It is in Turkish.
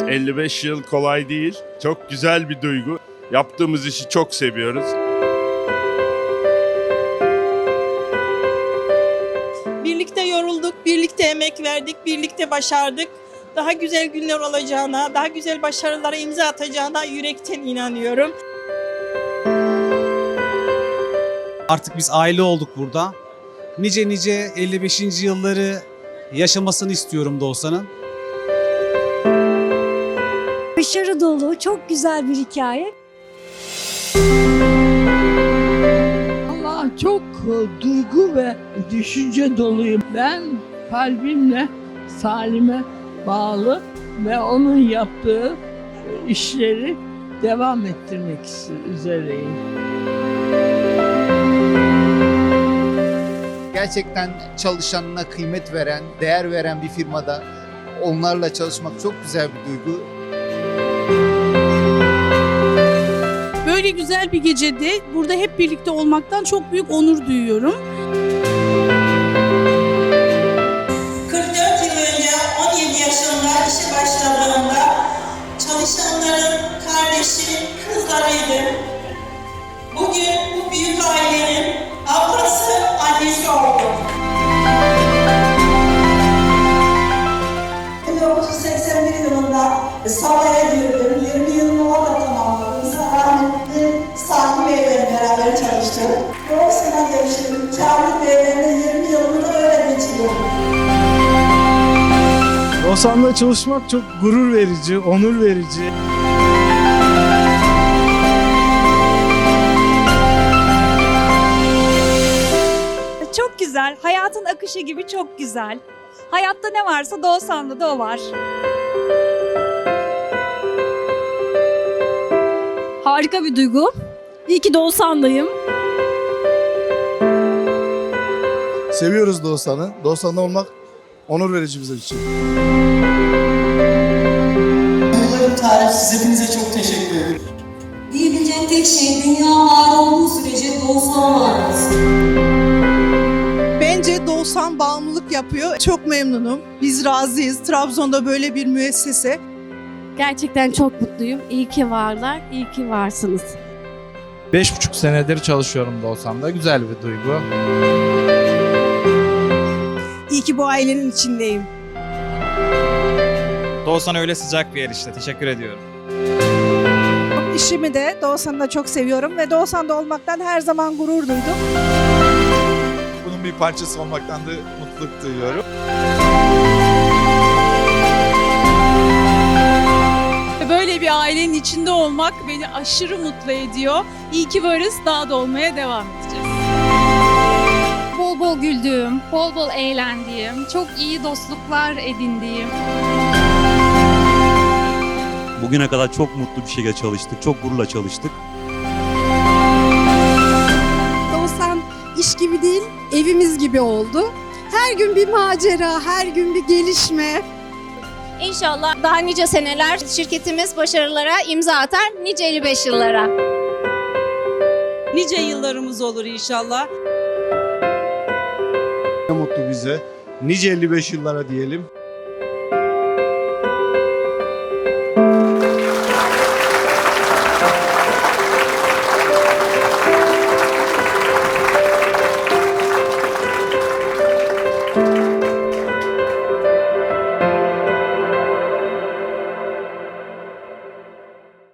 55 yıl kolay değil. Çok güzel bir duygu. Yaptığımız işi çok seviyoruz. Birlikte yorulduk, birlikte emek verdik, birlikte başardık. Daha güzel günler olacağına, daha güzel başarılara imza atacağına yürekten inanıyorum. Artık biz aile olduk burada. Nice nice 55. yılları yaşamasını istiyorum Doğusan'ın. Başarı dolu, çok güzel bir hikaye. Allah çok e, duygu ve düşünce doluyum. Ben kalbimle Salim'e bağlı ve onun yaptığı e, işleri devam ettirmek üzereyim. gerçekten çalışanına kıymet veren, değer veren bir firmada onlarla çalışmak çok güzel bir duygu. Böyle güzel bir gecede burada hep birlikte olmaktan çok büyük onur duyuyorum. 44 yıl önce 17 yaşında işe başladığımda çalışanların kardeşi, kızlarıydım. Bugün bu büyük ailenin ablası, annesi oldum. 1981 yılında Sabah'a girdim. 20 yılını orada tamamladım. Rahmetli Sami Bey'le beraber çalıştım. Doğusuna geçtim. Kamil Bey'le 20 yılını da öyle geçirdim. Rosan'la çalışmak çok gurur verici, onur verici. Çok güzel, hayatın akışı gibi çok güzel. Hayatta ne varsa Doğusan'da da o var. Harika bir duygu. İyi ki Doğusan'dayım. Seviyoruz Doğusan'ı. Doğusan'da olmak onur verici bizim için. Yılların tarifsiz hepinize çok teşekkür ederim. Diyebileceğim tek şey dünya var olduğu sürece doğusal varız. Bence Doğusan bağımlılık yapıyor. Çok memnunum. Biz razıyız. Trabzon'da böyle bir müessese. Gerçekten çok mutluyum. İyi ki varlar, iyi ki varsınız. Beş buçuk senedir çalışıyorum Doğusan'da. Güzel bir duygu. İyi ki bu ailenin içindeyim. Doğusan öyle sıcak bir yer işte. Teşekkür ediyorum. İşimi de Doğusan'da çok seviyorum ve Doğusan'da olmaktan her zaman gurur duydum. Bunun bir parçası olmaktan da mutluluk duyuyorum. Böyle bir ailenin içinde olmak beni aşırı mutlu ediyor. İyi ki varız, daha da olmaya devam edeceğiz. Bol bol güldüğüm, bol bol eğlendiğim, çok iyi dostluklar edindiğim. Bugüne kadar çok mutlu bir şekilde çalıştık. Çok gururla çalıştık. Doğusan iş gibi değil, evimiz gibi oldu. Her gün bir macera, her gün bir gelişme. İnşallah daha nice seneler şirketimiz başarılara imza atar, nice 55 yıllara. Nice yıllarımız olur inşallah. Ne mutlu bize. Nice 55 yıllara diyelim.